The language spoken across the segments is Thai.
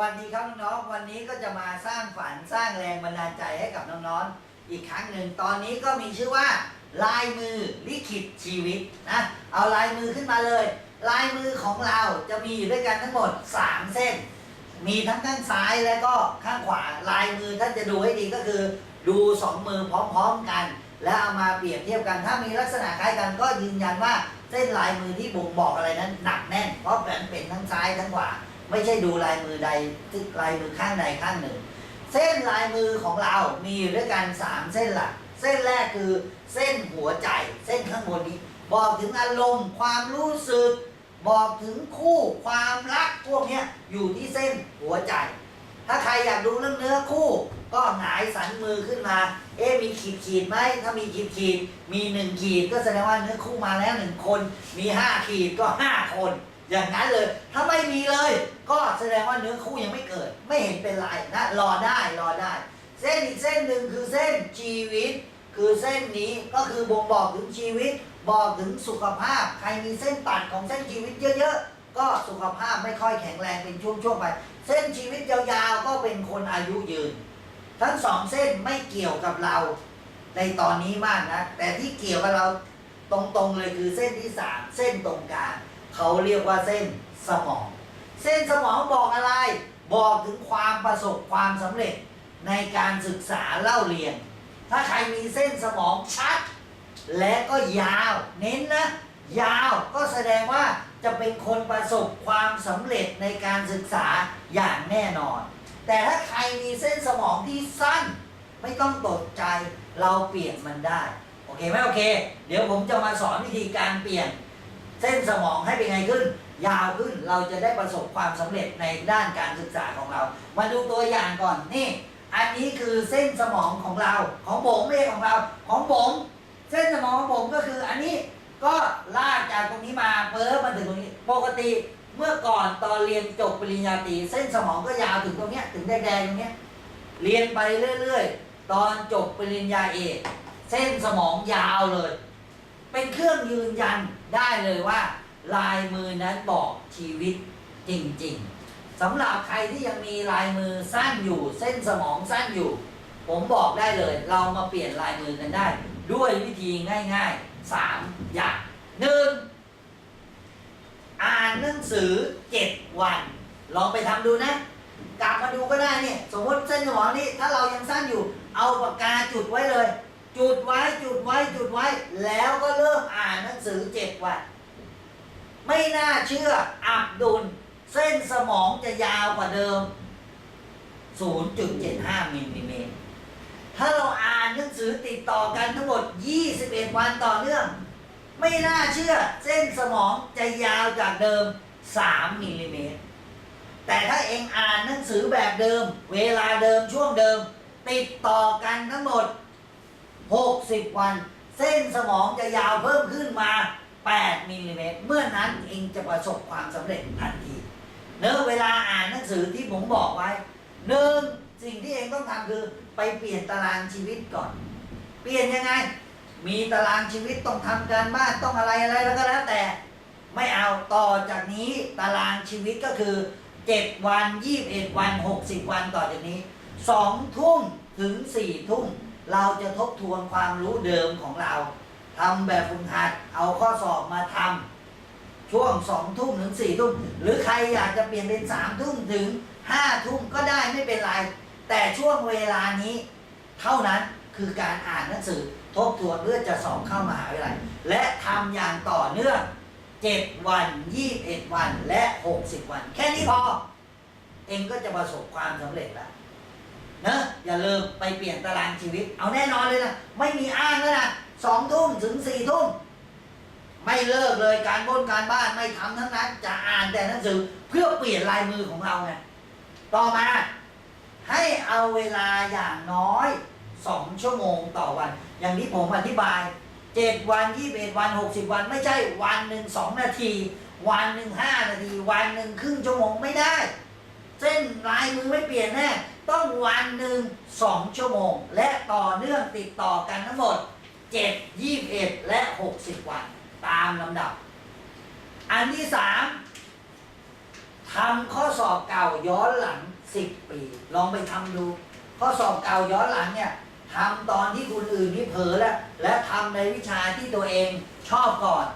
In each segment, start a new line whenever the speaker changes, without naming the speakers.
วัสดีครับน้องๆ วันนี้ก็จะมาสร้างฝันสร้างแรงบันดาลใจให้กับน้องๆ อีกครั้งหนึ่งตอนนี้ก็มีชื่อว่า ลายมือลิขิตชีวิตนะ เอาลายมือขึ้นมาเลย ลายมือของเราจะมีอยู่ด้วยกันทั้งหมด 3 เส้น มีทั้งข้างซ้ายและก็ข้างขวา ลายมือถ้าจะดูให้ดีก็คือ ดูสองมือพร้อมๆกัน แล้วเอามาเปรียบเทียบกัน ถ้ามีลักษณะคล้ายกันก็ยืนยันว่าเส้นลายมือที่บ่งบอกอะไรนั้นหนักแน่น เพราะแบ่งเป็นทั้งซ้ายทั้งขวา ไม่ใช่ดูลายมือใดลายมือข้างใดข้างหนึ่ง เส้นลายมือของเรามีอยู่ด้วยกันสามเส้นหลัก เส้นแรกคือเส้นหัวใจ เส้นข้างบนนี้ บอกถึงอารมณ์ความรู้สึก บอกถึงคู่ความรักพวกนี้อยู่ที่เส้นหัวใจ ถ้าใครอยากดูเรื่องเนื้อคู่ ก็หงายสันมือขึ้นมา เอ๊มีขีดขีดไหมถ้ามีขีดขีดมีหนึ่งขีดก็แสดงว่าเนื้อคู่มาแล้วหนึ่งคน มีห้าขีดก็ห้าคน อย่างนั้นเลย ถ้าไม่มีเลย ก็แสดงว่าเนื้อคู่ยังไม่เกิด ไม่เห็นเป็นไรนะรอได้รอได้ เส้นอีกเส้นหนึ่งคือเส้นชีวิต คือเส้นนี้ก็คือบ่งบอกถึงชีวิต บอกถึงสุขภาพ ใครมีเส้นตัดของเส้นชีวิตเยอะๆ ก็สุขภาพไม่ค่อยแข็งแรงเป็นช่วงๆไป เส้นชีวิตยาวๆก็เป็นคนอายุยืน ทั้งสองเส้นไม่เกี่ยวกับเราในตอนนี้มากนะ แต่ที่เกี่ยวกับเราตรงๆเลยคือเส้นที่สามเส้นตรงกลาง เขาเรียกว่าเส้นสมอง เส้นสมองบอกอะไร บอกถึงความประสบความสำเร็จในการศึกษาเล่าเรียน ถ้าใครมีเส้นสมองชัด และก็ยาว เน้นนะ ยาวก็แสดงว่าจะเป็นคนประสบความสำเร็จในการศึกษาอย่างแน่นอน แต่ถ้าใครมีเส้นสมองที่สั้น ไม่ต้องตกใจเราเปลี่ยนมันได้ โอเคไหมโอเค เดี๋ยวผมจะมาสอนวิธีการเปลี่ยน เส้นสมองให้เป็นไงขึ้น ยาวขึ้นเราจะได้ประสบความสำเร็จในด้านการศึกษาของเรา มาดูตัวอย่างก่อนนี่ อันนี้คือเส้นสมองของเราของผมไม่ใช่ของเรา ของผมเส้นสมองของผมก็คืออันนี้ก็ลากจากตรงนี้มาเพิ่มมาถึงตรงนี้ ปกติเมื่อก่อนตอนเรียนจบปริญญาตรีเส้นสมองก็ยาวถึงตรงเนี้ยถึงแดงๆตรงเนี้ยเรียนไปเรื่อย ๆ ตอนจบปริญญาเอกเส้นสมองยาวเลย เป็นเครื่องยืนยันได้เลยว่า ลายมือนั้นบอกชีวิตจริงๆสำหรับใครที่ยังมีลายมือสั้นอยู่ เส้นสมองสั้นอยู่ ผมบอกได้เลย เรามาเปลี่ยนลายมือกันได้ ด้วยวิธีง่ายๆสามอย่างหนึ่งอ่านหนังสือเจ็ดวัน ลองไปทำดูนะกลับมาดูก็ได้เนี่ยสมมติเส้นสมองนี่ถ้าเรายังสั้นอยู่ เอาปากกาจุดไว้เลย จุดไว้จุดไว้จุดไว้ แล้วก็เวันไม่น่าเชื่ออับดุล เส้นสมองจะยาวกว่าเดิม 0.75มิลลิเมตรถ้าเราอ่านหนังสือติดต่อกันทั้งหมด 21 วันต่อเนื่อง ไม่น่าเชื่อ เส้นสมองจะยาวจากเดิม 3มิลลิเมตรแต่ถ้าเองอ่านหนังสือแบบเดิม เวลาเดิมช่วงเดิม ติดต่อกันทั้งหมด 60 วัน เส้นสมองจะยาวเพิ่มขึ้นมา 8มิลลิเมตรเมื่อนั้นเองจะประสบความสำเร็จทันทีเนื้อเวลาอ่านหนังสือที่ผมบอกไว้หนึ่งสิ่งที่เองต้องทำคือไปเปลี่ยนตารางชีวิตก่อน เปลี่ยนยังไง มีตารางชีวิตต้องทำการบ้านต้องอะไรอะไรแล้วก็แล้วแต่ ไม่เอาต่อจากนี้ตารางชีวิตก็คือ 7 วัน 21 วัน 60 วันต่อจากนี้ 2 ทุ่มถึง 4 ทุ่มเราจะทบทวนความรู้เดิมของเรา ทำแบบฝึกหัดเอาข้อสอบมาทำช่วงสองทุ่มถึงสี่ทุ่มหรือใครอยากจะเปลี่ยนเป็นสามทุ่มถึงห้าทุ่มก็ได้ไม่เป็นไร แต่ช่วงเวลานี้ เท่านั้นคือการอ่านหนังสือทบทวนเพื่อจะสอบเข้ามหาวิทยาลัยและทำอย่างต่อเนื่อง7วัน21วันและ60วัน แค่นี้พอ เองก็จะประสบความสำเร็จแล้วนะอย่าลืมไปเปลี่ยนตารางชีวิต เอาแน่นอนเลยนะ ไม่มีอ้างแล้วนะ สองทุ่มถึงสี่ทุ่มไม่เลิกเลยการบ้นการบ้านไม่ทำทั้งนั้น จะอ่านแต่หนังสือเพื่อเปลี่ยนลายมือของเราไงต่อมา ให้เอาเวลาอย่างน้อยสองชั่วโมงต่อวัน อย่างที่ผมอธิบายเจ็ดวันยี่สิบเอ็ดวันหกสิบวัน ไม่ใช่วันหนึ่งสองนาที วันหนึ่งห้านาที วันหนึ่งครึ่งชั่วโมงไม่ได้ เส้นลายมือไม่เปลี่ยนแน่ต้องวันหนึ่งสองชั่วโมง และต่อเนื่องติดต่อกันทั้งหมด เจ็ดยี่สิบเอ็ดและหกสิบวัน ตามลำดับ อันที่สามททำข้อสอบเก่าย้อนหลัง 10 ปี ลองไปทำดู ข้อสอบเก่าย้อนหลังเนี่ยทำตอนที่คนอื่นที่เผลอแล้ว และทำในวิชาที่ตัวเองชอบก่อน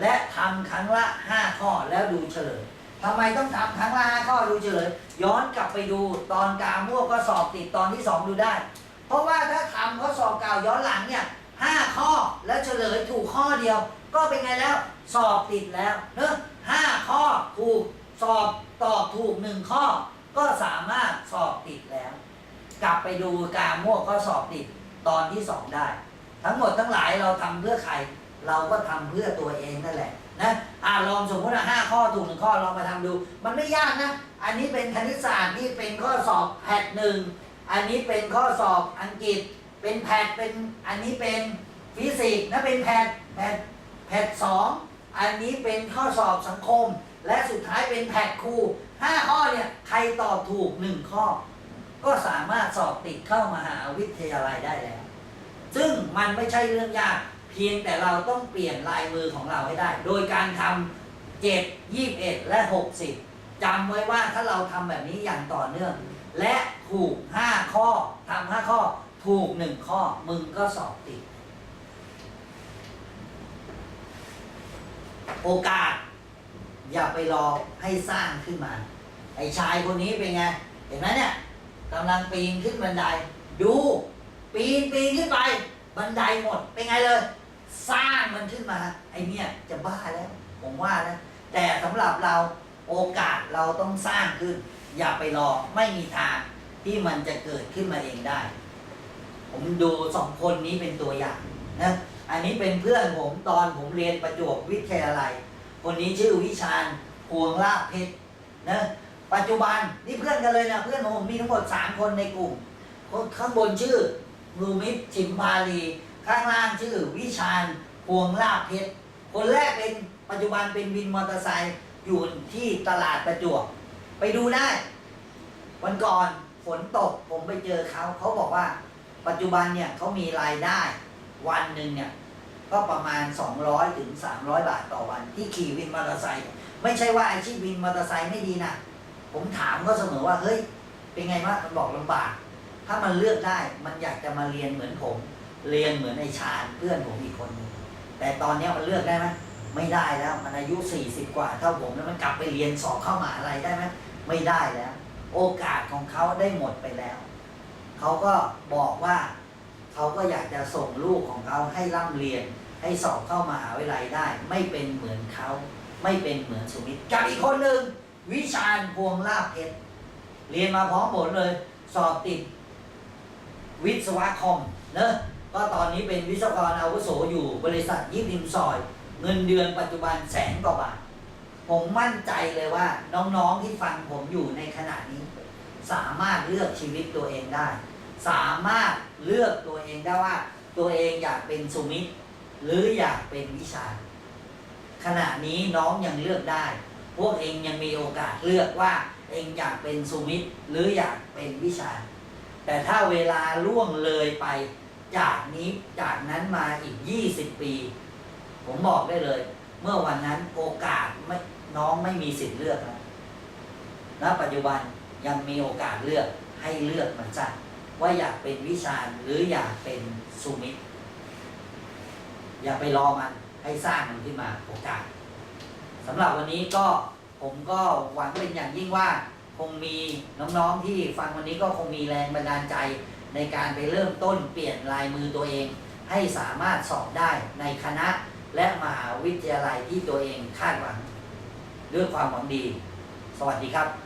และทำครั้งละ 5 ข้อแล้วดูเฉลยทำไมต้องทำครั้งละ5ข้อดูเฉลย ย้อนกลับไปดูตอนกามั่วก็สอบติดตอนที่ 2 ดูได้ เพราะว่าถ้าทำข้อสอบเก่าย้อนหลังเนี่ย ห้าข้อแล้วเฉลยถูกข้อเดียว ก็เป็นไงแล้ว สอบติดแล้วเนอะห้าข้อถูกสอบตอบถูกหนึ่งข้อ ก็สามารถสอบติดแล้ว กลับไปดูการมั่วก็สอบติดตอนที่สองได้ ทั้งหมดทั้งหลายเราทำเพื่อใคร เราก็ทำเพื่อตัวเองนั่นแหละนะอ่าลองสมมติว่าห้าข้อถูกหนึ่งข้อลองมาทำดู มันไม่ยากนะ อันนี้เป็นคณิตศาสตร์ที่เป็นข้อสอบแพทหนึ่งอันนี้เป็นข้อสอบอังกฤษ เป็นแพทเป็นอันนี้เป็นฟิสิกส์นะเป็นแพทแพทแพทสองอันนี้เป็นข้อสอบสังคม และสุดท้ายเป็นแพทครูห้าข้อเนี่ยใครตอบถูกหนึ่งข้อ ก็สามารถสอบติดเข้ามหาวิทยาลัยได้แล้ว ซึ่งมันไม่ใช่เรื่องยากเพียงแต่เราต้องเปลี่ยนลายมือของเราให้ได้ โดยการทำเจ็ดยี่สิบเอ็ดและหกสิบจำไว้ว่าถ้าเราทำแบบนี้อย่างต่อเนื่อง และถูกห้าข้อทำห้าข้อ ถูกหนึ่งข้อมึงก็สอบติด โอกาส อย่าไปรอให้สร้างขึ้นมา ไอ้ชายคนนี้เป็นไง เห็นไหมเนี่ยกำลังปีนขึ้นบันได ดู ปีนปีนขึ้นไป บันไดหมดเป็นไงเลย สร้างมันขึ้นมา ไอ้เนี่ยจะบ้าแล้ว ผมว่านะแต่สำหรับเราโอกาสเราต้องสร้างขึ้น อย่าไปรอไม่มีทางที่มันจะเกิดขึ้นมาเองได้ ผมดูสองคนนี้เป็นตัวอย่างนะอันนี้เป็นเพื่อนผมตอนผมเรียนประจวบวิทยาลัย คนนี้ชื่อวิชาญพวงลาภเพชรนะปัจจุบันนี่เพื่อนกันเลยนะเพื่อนผมมีทั้งหมดสามคนในกลุ่มคนข้างบนชื่อรูมิตรชิมพาลีข้างล่างชื่อวิชาญพวงลาภเพชรคนแรกเป็นปัจจุบันเป็นวินมอเตอร์ไซค์อยู่ที่ตลาดประจวบไปดูได้ วันก่อนฝนตกผมไปเจอเขาเขาบอกว่า ปัจจุบันเนี่ยเขามีรายได้วันหนึ่งเนี่ยก็ประมาณ 200ถึง300 บาทต่อวัน ที่ขี่วินมอเตอร์ไซค์ไม่ใช่ว่าอาชีพวินมอเตอร์ไซค์ไม่ดีนะผมถามก็เสมอว่าเฮ้ยเป็นไงวะมันบอกลำบาก ถ้ามันเลือกได้มันอยากจะมาเรียนเหมือนผม เรียนเหมือนไอ้ชาญเพื่อนผมอีกคนหนึงแต่ตอนนี้มันเลือกได้ไหมไม่ได้แล้วมันอายุ 40 กว่าเท่าผมแล้วมันกลับไปเรียนสอบเข้ามหาอะไรได้ไหมไม่ได้แล้ว โอกาสของเขาได้หมดไปแล้ว เขาก็บอกว่าเขาก็อยากจะส่งลูกของเขาให้ร่ำเรียน ให้สอบเข้ามหาวิทยาลัยได้ ไม่เป็นเหมือนเขาไม่เป็นเหมือนสุมิตรกับอีกคนหนึ่งวิชาญพวงลาภเพชรเรียนมาพร้อมผลเลย สอบติด วิศวะคอมเนอะก็ตอนนี้เป็นวิศวกรอาวุโสอยู่บริษัทยิปพิมซอย เงินเดือนปัจจุบันแสนกว่าบาทผมมั่นใจเลยว่า น้องๆที่ฟังผมอยู่ในขณะนี้ สามารถเลือกชีวิตตัวเองได้ สามารถเลือกตัวเองได้ว่า ตัวเองอยากเป็นสุมิตหรืออยากเป็นวิชา ขณะนี้น้องยังเลือกได้ พวกเองยังมีโอกาสเลือกว่า เองอยากเป็นสุมิตหรืออยากเป็นวิชา แต่ถ้าเวลาล่วงเลยไปจากนี้จากนั้นมาอีก 20 ปี ผมบอกได้เลย เมื่อวันนั้นโอกาสไม่น้องไม่มีสิทธิ์เลือกแล้วณปัจจุบัน ยังมีโอกาสเลือกให้เลือกมันซะว่าอยากเป็นวิชาหรืออยากเป็นสุมิตอย่าไปรอมันให้สร้างมันขึ้นมาโอกาสสำหรับวันนี้ก็ผมก็หวังเป็นอย่างยิ่งว่าคงมีน้องๆที่ฟังวันนี้ก็คงมีแรงบันดาลใจในการไปเริ่มต้นเปลี่ยนลายมือตัวเอง ให้สามารถสอบได้ในคณะและมหาวิทยาลัยที่ตัวเองคาดหวัง ด้วยความหวังดี สวัสดีครับ